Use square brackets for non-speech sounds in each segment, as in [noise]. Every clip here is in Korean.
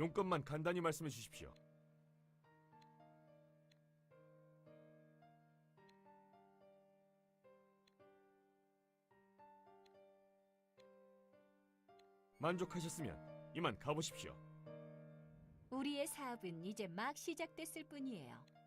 용건만 간단히 말씀해 주십시오. 만족하셨으면 이만 가보십시오. 우리의 사업은 이제 막 시작됐을 뿐이에요.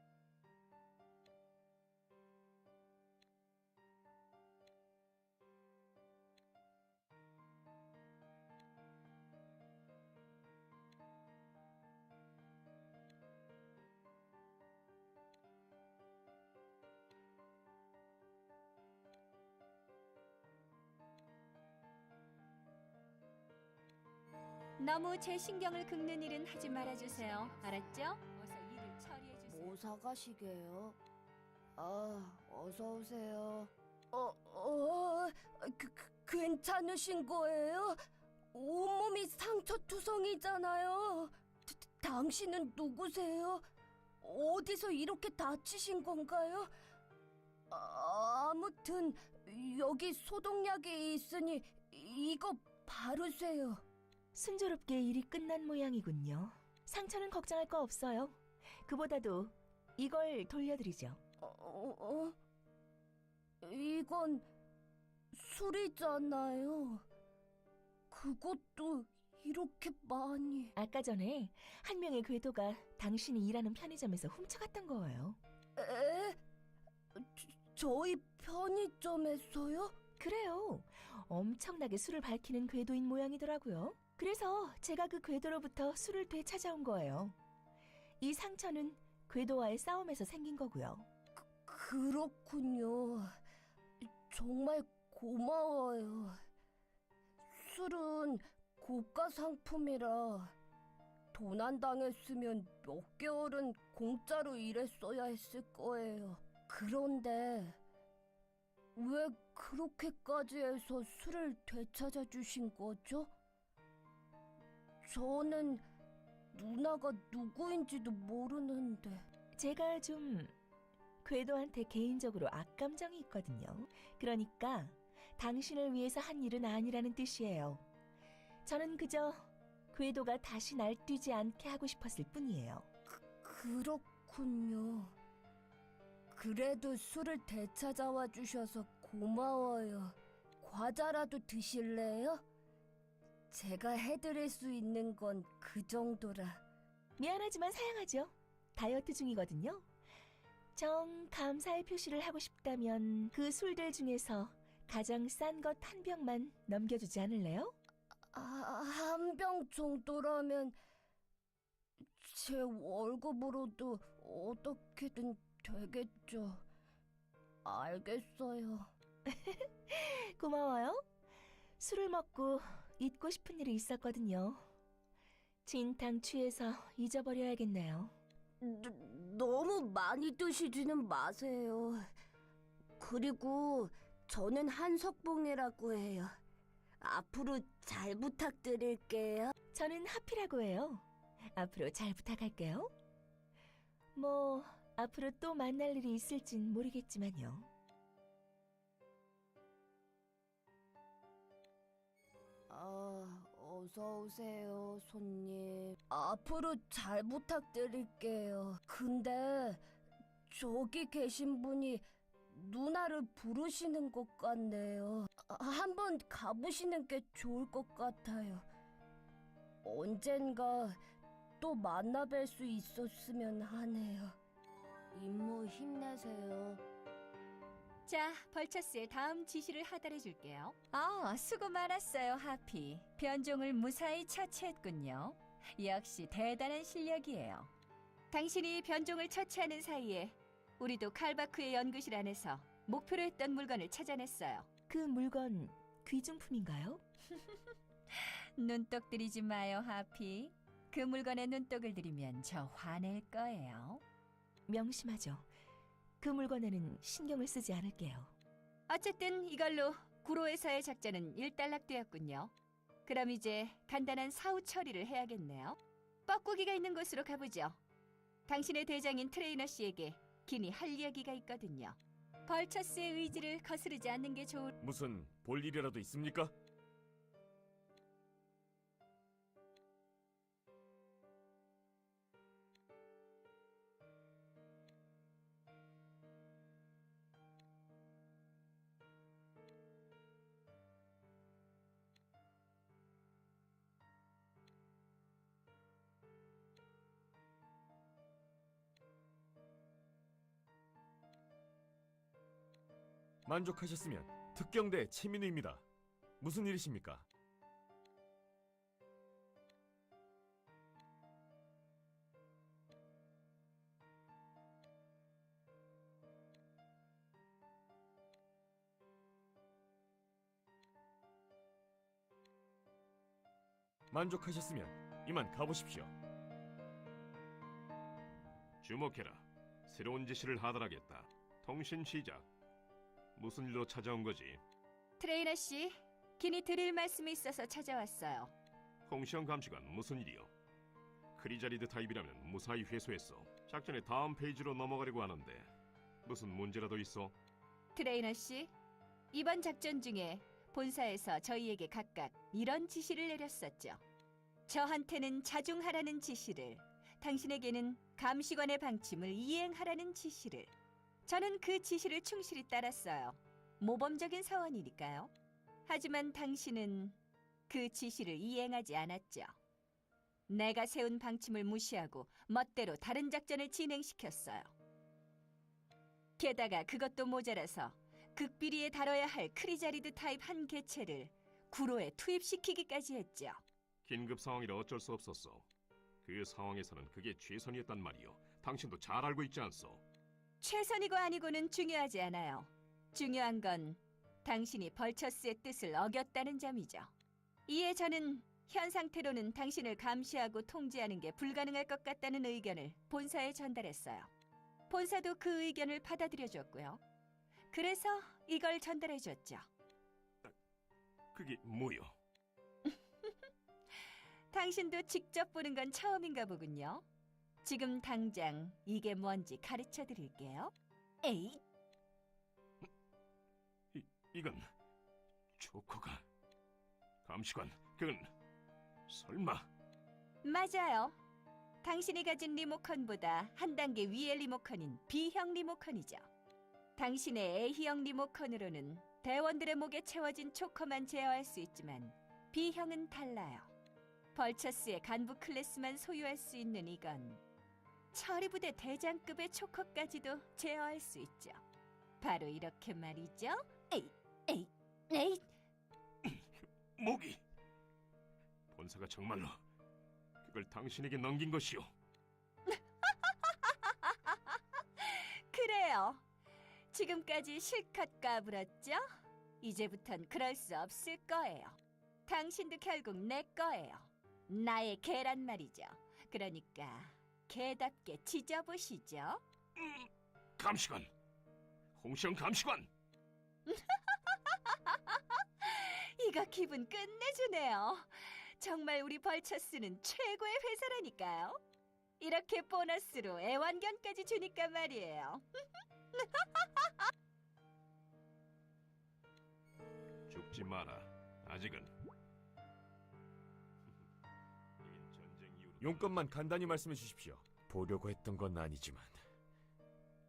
너무 제 신경을 긁는 일은 하지 말아주세요. 알았죠? 어서 일을 처리해 주세요. 뭐 사가시게요? 아, 어서 오세요. 어, 어, 그, 그, 괜찮으신 거예요? 온몸이 상처 투성이잖아요. 다- 당신은 누구세요? 어디서 이렇게 다치신 건가요? 아, 아무튼 여기 소독약이 있으니 이거 바르세요. 순조롭게 일이 끝난 모양이군요. 상처는 걱정할 거 없어요. 그보다도 이걸 돌려드리죠. 어, 어? 이건 술이잖아요. 그것도 이렇게 많이. 아까 전에 한 명의 궤도가 당신이 일하는 편의점에서 훔쳐갔던 거예요. 에? 저, 저희 편의점에서요? 그래요. 엄청나게 술을 밝히는 궤도인 모양이더라고요. 그래서 제가 그 궤도로부터 술을 되찾아온 거예요. 이 상처는 궤도와의 싸움에서 생긴 거고요. 그렇군요. 정말 고마워요. 술은 고가 상품이라 도난 당했으면 몇 개월은 공짜로 일했어야 했을 거예요. 그런데 왜 그렇게까지 해서 술을 되찾아 주신 거죠? 저는 누나가 누구인지도 모르는데. 제가 좀 궤도한테 개인적으로 악감정이 있거든요. 그러니까 당신을 위해서 한 일은 아니라는 뜻이에요. 저는 그저 궤도가 다시 날뛰지 않게 하고 싶었을 뿐이에요. 그렇군요. 그래도 술을 되찾아와 주셔서 고마워요. 과자라도 드실래요? 제가 해드릴 수 있는 건 그 정도라. 미안하지만 사양하죠. 다이어트 중이거든요. 정 감사의 표시를 하고 싶다면 그 술들 중에서 가장 싼 것 한 병만 넘겨주지 않을래요? 아, 한 병 정도라면 제 월급으로도 어떻게든 되겠죠. 알겠어요. [laughs] 고마워요. 술을 먹고 잊고 싶은 일이 있었거든요. 진탕 취해서 잊어버려야겠네요. 너- 너무 많이 드시지는 마세요. 그리고 저는 한석봉이라고 해요. 앞으로 잘 부탁드릴게요. 저는 하피라고 해요. 앞으로 잘 부탁할게요. 뭐, 앞으로 또 만날 일이 있을진 모르겠지만요. 아, 어서 오세요, 손님. 앞으로 잘 부탁드릴게요. 근데 저기 계신 분이 누나를 부르시는 것 같네요. 아, 한번 가보시는 게 좋을 것 같아요. 언젠가 또 만나뵐 수 있었으면 하네요. 임무 힘내세요. 자, 벌처스의 다음 지시를 하달해 줄게요. 아, 수고 많았어요, 하피. 변종을 무사히 처치했군요. 역시 대단한 실력이에요. 당신이 변종을 처치하는 사이에 우리도 칼바크의 연구실 안에서 목표로 했던 물건을 찾아냈어요. 그 물건 귀중품인가요? [laughs] 눈독 들이지 마요, 하피. 그 물건에 눈독을 들이면 저 화낼 거예요. 명심하죠. 그 물건에는 신경을 쓰지 않을게요. 어쨌든 이걸로 구로에서의 작전은 일단락되었군요. 그럼 이제 간단한 사후 처리를 해야겠네요. 뻐꾸기가 있는 곳으로 가보죠. 당신의 대장인 트레이너 씨에게 긴히 할 이야기가 있거든요. 벌처스의 의지를 거스르지 않는 게 좋을... 무슨 볼 일이라도 있습니까? 만족하셨으면 특경대 최민우입니다. 무슨 일이십니까? 만족하셨으면 이만 가보십시오. 주목해라. 새로운 지시를 하달하겠다. 통신 시작. 무슨 일로 찾아온 거지? 트레이너 씨, 긴히 드릴 말씀이 있어서 찾아왔어요. 홍시영 감시관 무슨 일이요? 크리자리드 타입이라면 무사히 회수했어. 작전의 다음 페이지로 넘어가려고 하는데 무슨 문제라도 있어? 트레이너 씨, 이번 작전 중에 본사에서 저희에게 각각 이런 지시를 내렸었죠. 저한테는 자중하라는 지시를, 당신에게는 감시관의 방침을 이행하라는 지시를. 저는 그 지시를 충실히 따랐어요. 모범적인 사원이니까요. 하지만 당신은 그 지시를 이행하지 않았죠. 내가 세운 방침을 무시하고 멋대로 다른 작전을 진행시켰어요. 게다가 그것도 모자라서 극비리에 다뤄야 할 크리자리드 타입 한 개체를 구로에 투입시키기까지 했죠. 긴급 상황이라 어쩔 수 없었어. 그 상황에서는 그게 최선이었단 말이요. 당신도 잘 알고 있지 않소? 최선이고 아니고는 중요하지 않아요. 중요한 건 당신이 벌처스의 뜻을 어겼다는 점이죠. 이에 저는 현 상태로는 당신을 감시하고 통제하는 게 불가능할 것 같다는 의견을 본사에 전달했어요. 본사도 그 의견을 받아들여 줬고요. 그래서 이걸 전달해 줬죠. 그게 뭐요? [laughs] 당신도 직접 보는 건 처음인가 보군요. 지금 당장 이게 뭔지 가르쳐 드릴게요. 에이, 이건 조커가 감시관 그건 설마 맞아요. 당신이 가진 리모컨보다 한 단계 위의 리모컨인 B형 리모컨이죠. 당신의 A형 리모컨으로는 대원들의 목에 채워진 초커만 제어할 수 있지만 B형은 달라요. 벌처스의 간부 클래스만 소유할 수 있는 이건 처리부대 대장급의 초커까지도 제어할 수 있죠. 바로 이렇게 말이죠. 에이, 에이, 에이. [laughs] 목이 본사가 정말로 그걸 당신에게 넘긴 것이오. [laughs] 그래요. 지금까지 실컷 까불었죠? 이제부턴 그럴 수 없을 거예요. 당신도 결국 내 거예요. 나의 개란 말이죠. 그러니까 개답게 지져보시죠. 감시관 홍시영 감시관 [laughs] 이거 기분 끝내주네요. 정말 우리 벌처스는 최고의 회사라니까요. 이렇게 보너스로 애완견까지 주니까 말이에요. [laughs] 죽지 마라. 아직은 이긴 전쟁 이후로 용건만 간단히 말씀해 주십시오. 보려고 했던 건 아니지만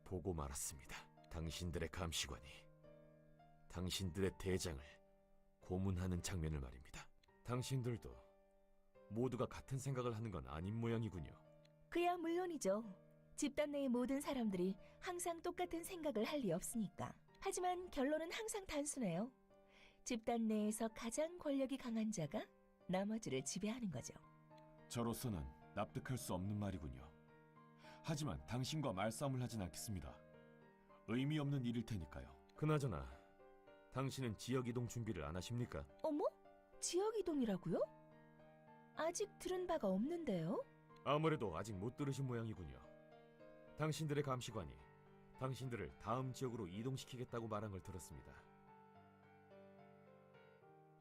보고 말았습니다. 당신들의 감시관이 당신들의 대장을 고문하는 장면을 말입니다. 당신들도 모두가 같은 생각을 하는 건 아닌 모양이군요. 그야 물론이죠. 집단 내의 모든 사람들이 항상 똑같은 생각을 할 리 없으니까. 하지만 결론은 항상 단순해요. 집단 내에서 가장 권력이 강한 자가 나머지를 지배하는 거죠. 저로서는 납득할 수 없는 말이군요. 하지만 당신과 말싸움을 하진 않겠습니다. 의미 없는 일일 테니까요. 그나저나 당신은 지역 이동 준비를 안 하십니까? 어머? 지역 이동이라고요? 아직 들은 바가 없는데요. 아무래도 아직 못 들으신 모양이군요. 당신들의 감시관이 당신들을 다음 지역으로 이동시키겠다고 말한 걸 들었습니다.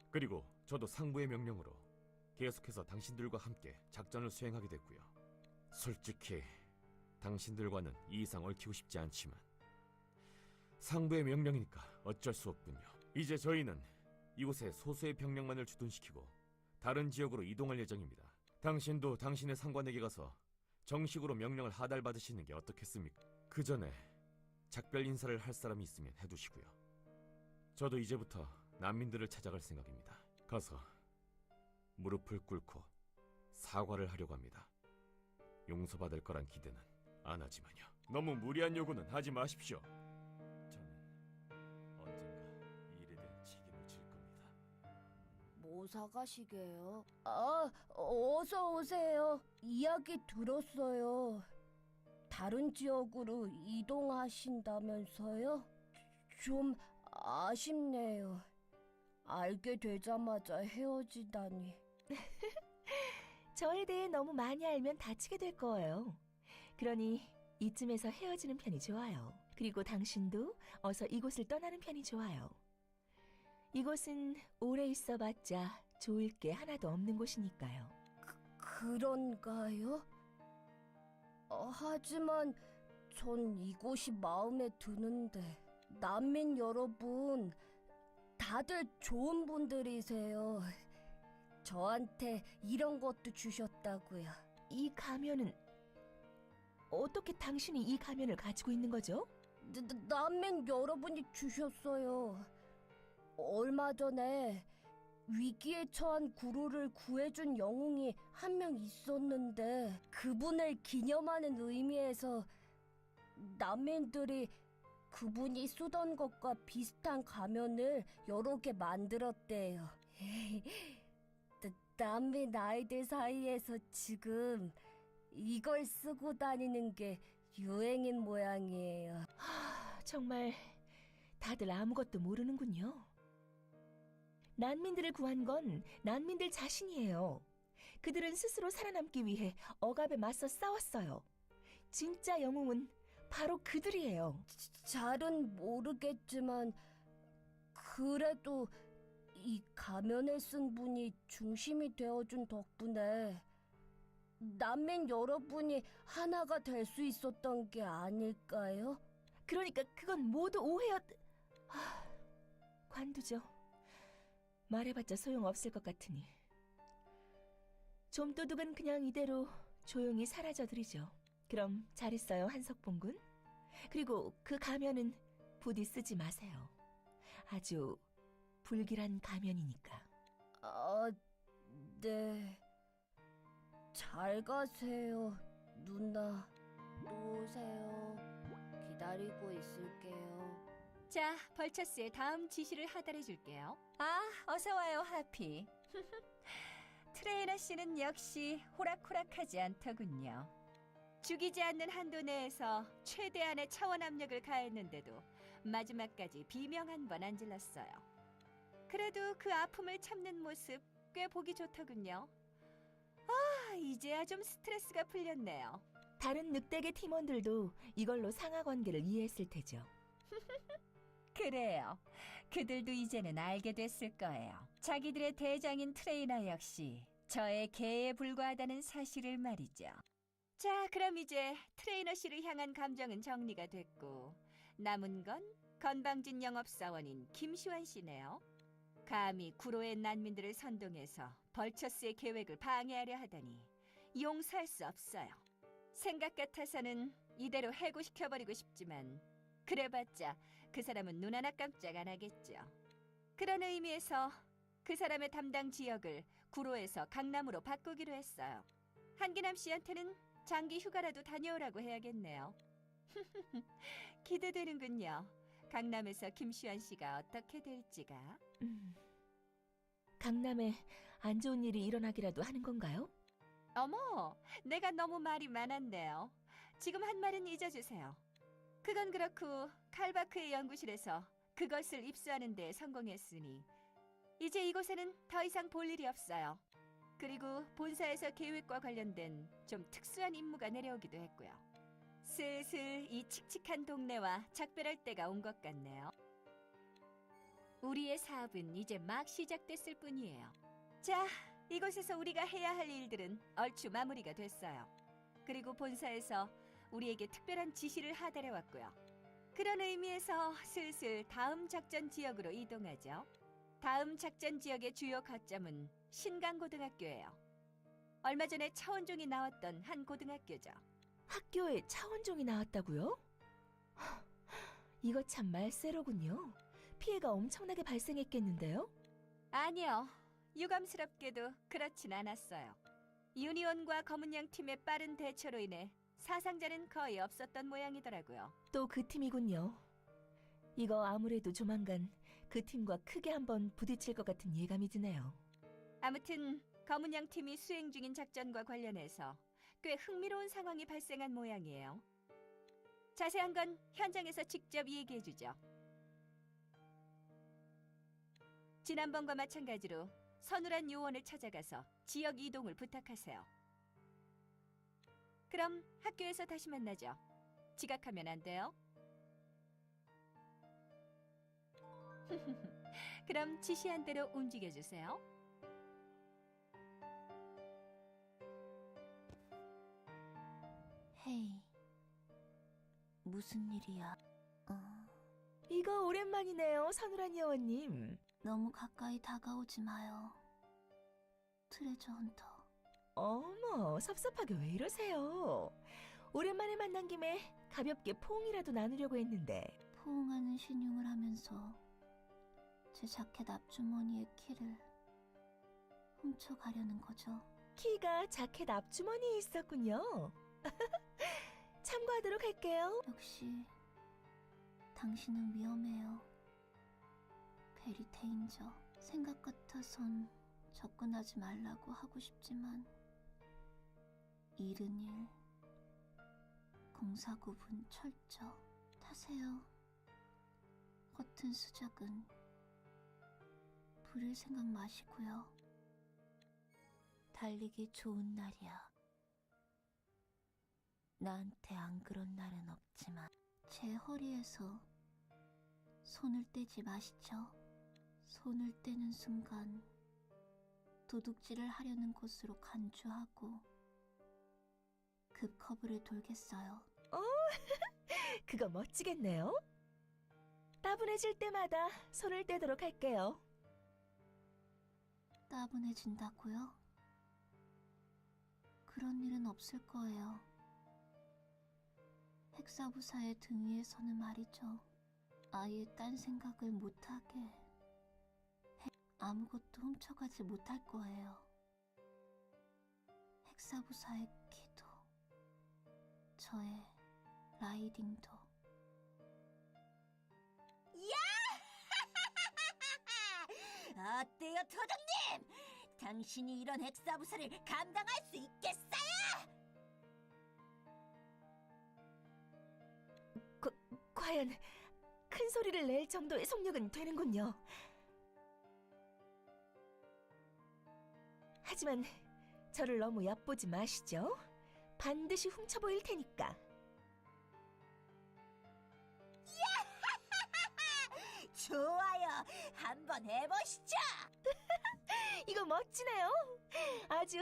그리고 저도 상부의 명령으로 계속해서 당신들과 함께 작전을 수행하게 됐고요. 솔직히 당신들과는 이 이상 얽히고 싶지 않지만 상부의 명령이니까 어쩔 수 없군요. 이제 저희는 이곳에 소수의 병력만을 주둔시키고 다른 지역으로 이동할 예정입니다. 당신도 당신의 상관에게 가서 정식으로 명령을 하달받으시는 게 어떻겠습니까? 그 전에 작별 인사를 할 사람이 있으면 해두시고요. 저도 이제부터 난민들을 찾아갈 생각입니다. 가서 무릎을 꿇고 사과를 하려고 합니다. 용서받을 거란 기대는 안 하지만요. 너무 무리한 요구는 하지 마십시오. 저는 언젠가 이 일에 대한 책임을 질 겁니다. 뭐 사가시게요? 아, 어서 오세요. 이야기 들었어요. 다른 지역으로 이동하신다면서요? 좀 아쉽네요. 알게 되자마자 헤어지다니. [laughs] 저에 대해 너무 많이 알면 다치게 될 거예요. 그러니 이쯤에서 헤어지는 편이 좋아요. 그리고 당신도 어서 이곳을 떠나는 편이 좋아요. 이곳은 오래 있어봤자 좋을 게 하나도 없는 곳이니까요. 그런가요? 어, 하지만 전 이곳이 마음에 드는데 난민 여러분 다들 좋은 분들이세요. 저한테 이런 것도 주셨다고요. 이 가면은 어떻게 당신이 이 가면을 가지고 있는 거죠? 난민 여러분이 주셨어요. 얼마 전에 위기에 처한 구로를 구해준 영웅이 한 명 있었는데 그분을 기념하는 의미에서 난민들이 그분이 쓰던 것과 비슷한 가면을 여러 개 만들었대요. [laughs] 나- 난민 아이들 사이에서 지금 이걸 쓰고 다니는 게 유행인 모양이에요. 하, 정말 다들 아무것도 모르는군요. 난민들을 구한 건 난민들 자신이에요. 그들은 스스로 살아남기 위해 억압에 맞서 싸웠어요. 진짜 영웅은 바로 그들이에요. 잘은 모르겠지만 그래도 이 가면을 쓴 분이 중심이 되어준 덕분에 난민 여러분이 하나가 될 수 있었던 게 아닐까요? 그러니까 그건 모두 오해였... 하, 관두죠. 말해봤자 소용없을 것 같으니. 좀도둑은 그냥 이대로 조용히 사라져들이죠. 그럼 잘 있어요, 한석봉군. 그리고 그 가면은 부디 쓰지 마세요. 아주 불길한 가면이니까. 아, 네. 잘 가세요, 누나. 또 오세요. 기다리고 있을게요. 자, 벌처스의 다음 지시를 하달해 줄게요. 아, 어서 와요, 하피. [laughs] 트레이너 씨는 역시 호락호락하지 않더군요. 죽이지 않는 한도 내에서 최대한의 차원 압력을 가했는데도 마지막까지 비명 한 번 안 질렀어요. 그래도 그 아픔을 참는 모습 꽤 보기 좋더군요. 아, 이제야 좀 스트레스가 풀렸네요. 다른 늑대계 팀원들도 이걸로 상하 관계를 이해했을 테죠. [laughs] 그래요. 그들도 이제는 알게 됐을 거예요. 자기들의 대장인 트레이너 역시 저의 개에 불과하다는 사실을 말이죠. 자, 그럼 이제 트레이너 씨를 향한 감정은 정리가 됐고 남은 건 건방진 영업사원인 김시환 씨네요. 감히 구로의 난민들을 선동해서 벌처스의 계획을 방해하려 하다니 용서할 수 없어요. 생각 같아서는 이대로 해고시켜버리고 싶지만 그래봤자 그 사람은 눈 하나 깜짝 안 하겠죠. 그런 의미에서 그 사람의 담당 지역을 구로에서 강남으로 바꾸기로 했어요. 한기남 씨한테는 장기 휴가라도 다녀오라고 해야겠네요. [laughs] 기대되는군요. 강남에서 김시환 씨가 어떻게 될지가. 음, 강남에 안 좋은 일이 일어나기라도 하는 건가요? 어머, 내가 너무 말이 많았네요. 지금 한 말은 잊어주세요. 그건 그렇고 칼바크의 연구실에서 그것을 입수하는 데 성공했으니 이제 이곳에는 더 이상 볼 일이 없어요. 그리고 본사에서 계획과 관련된 좀 특수한 임무가 내려오기도 했고요. 슬슬 이 칙칙한 동네와 작별할 때가 온 것 같네요. 우리의 사업은 이제 막 시작됐을 뿐이에요. 자, 이곳에서 우리가 해야 할 일들은 얼추 마무리가 됐어요. 그리고 본사에서 우리에게 특별한 지시를 하달해 왔고요. 그런 의미에서 슬슬 다음 작전 지역으로 이동하죠. 다음 작전 지역의 주요 거점은 신강고등학교예요. 얼마 전에 차원종이 나왔던 한 고등학교죠. 학교에 차원종이 나왔다고요? 하, 이거 참 말세로군요. 피해가 엄청나게 발생했겠는데요? 아니요. 유감스럽게도 그렇진 않았어요. 유니온과 검은양 팀의 빠른 대처로 인해 사상자는 거의 없었던 모양이더라고요. 또 그 팀이군요. 이거 아무래도 조만간 그 팀과 크게 한번 부딪힐 것 같은 예감이 드네요. 아무튼 검은 양 팀이 수행 중인 작전과 관련해서 꽤 흥미로운 상황이 발생한 모양이에요. 자세한 건 현장에서 직접 얘기해 주죠. 지난번과 마찬가지로 서늘한 요원을 찾아가서 지역 이동을 부탁하세요. 그럼 학교에서 다시 만나죠. 지각하면 안 돼요. [laughs] 그럼 지시한 대로 움직여 주세요. 헤이, 무슨 일이야? 어, 이거 오랜만이네요, 서누란 여원님. 너무 가까이 다가오지 마요. 트레저 헌터. 어머, 섭섭하게 왜 이러세요? 오랜만에 만난 김에 가볍게 포옹이라도 나누려고 했는데 포옹하는 신용을 하면서 제 자켓 앞주머니의 키를 훔쳐가려는 거죠. 키가 자켓 앞주머니에 있었군요. [laughs] 참고하도록 할게요. 역시 당신은 위험해요. 베리 테인저. 생각 같아선 접근하지 말라고 하고 싶지만 일은 일, 공사구분 철저. 타세요. 허튼 수작은 부릴 생각 마시고요. 달리기 좋은 날이야. 나한테 안 그런 날은 없지만 제 허리에서 손을 떼지 마시죠. 손을 떼는 순간 도둑질을 하려는 곳으로 간주하고 급 커브를 돌겠어요. [laughs] 그거 멋지겠네요. 따분해질 때마다 손을 떼도록 할게요. 따분해진다고요? 그런 일은 없을 거예요. 핵사부사의 등 위에 서는 말이죠. 아예 딴 생각을 못하게 해- 아무것도 훔쳐가지 못할 거예요. 핵사부사의 키도 저의 라이딩도 [laughs] 어때요, 도둑님? 당신이 이런 핵사부사를 감당할 수 있 과연 큰 소리를 낼 정도의 속력은 되는군요. 하지만 저를 너무 얕보지 마시죠. 반드시 훔쳐 보일 테니까. [laughs] 좋아요. 한번 해보시죠. [laughs] 이거 멋지네요. 아주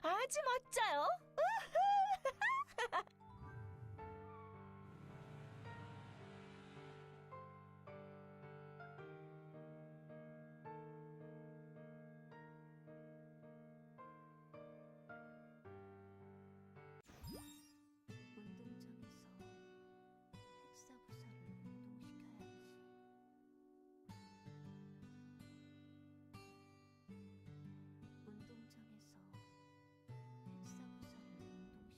아주 멋져요. 운동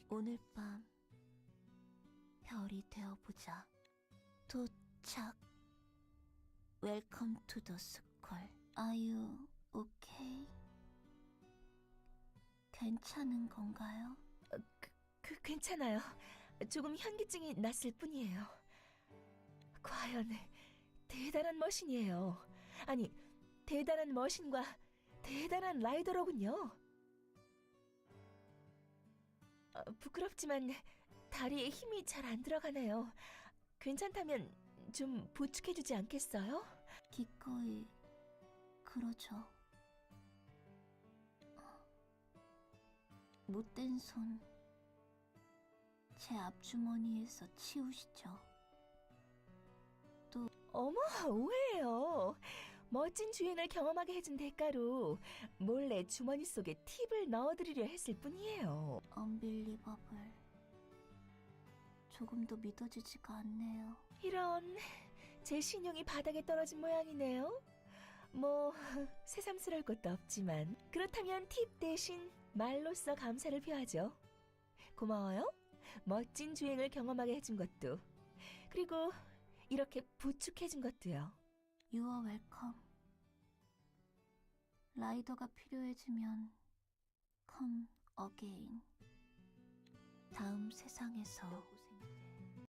오늘 밤 별이 되어보자. 도착. 웰컴 투 더. Are you okay? 괜찮은 건가요? 그 괜찮아요. 조금 현기증이 났을 뿐이에요. 과연 대단한 머신이에요. 아니, 대단한 머신과 대단한 라이더로군요. 어, 부끄럽지만 다리에 힘이 잘 안 들어가네요. 괜찮다면 좀 보충해주지 않겠어요? 기꺼이 그러죠. 못된 손, 제 앞주머니에서 치우시죠. 어머, 오해예요. 멋진 주행을 경험하게 해준 대가로 몰래 주머니 속에 팁을 넣어드리려 했을 뿐이에요. 언빌리버블. 조금도 믿어지지가 않네요. 이런 제 신용이 바닥에 떨어진 모양이네요. 뭐 [laughs] 새삼스러울 것도 없지만 그렇다면 팁 대신 말로써 감사를 표하죠. 고마워요. 멋진 주행을 경험하게 해준 것도 그리고 이렇게 부축해준 것도요. Are welcome. 라이더가 필요해지면 come again. 다음 세상에서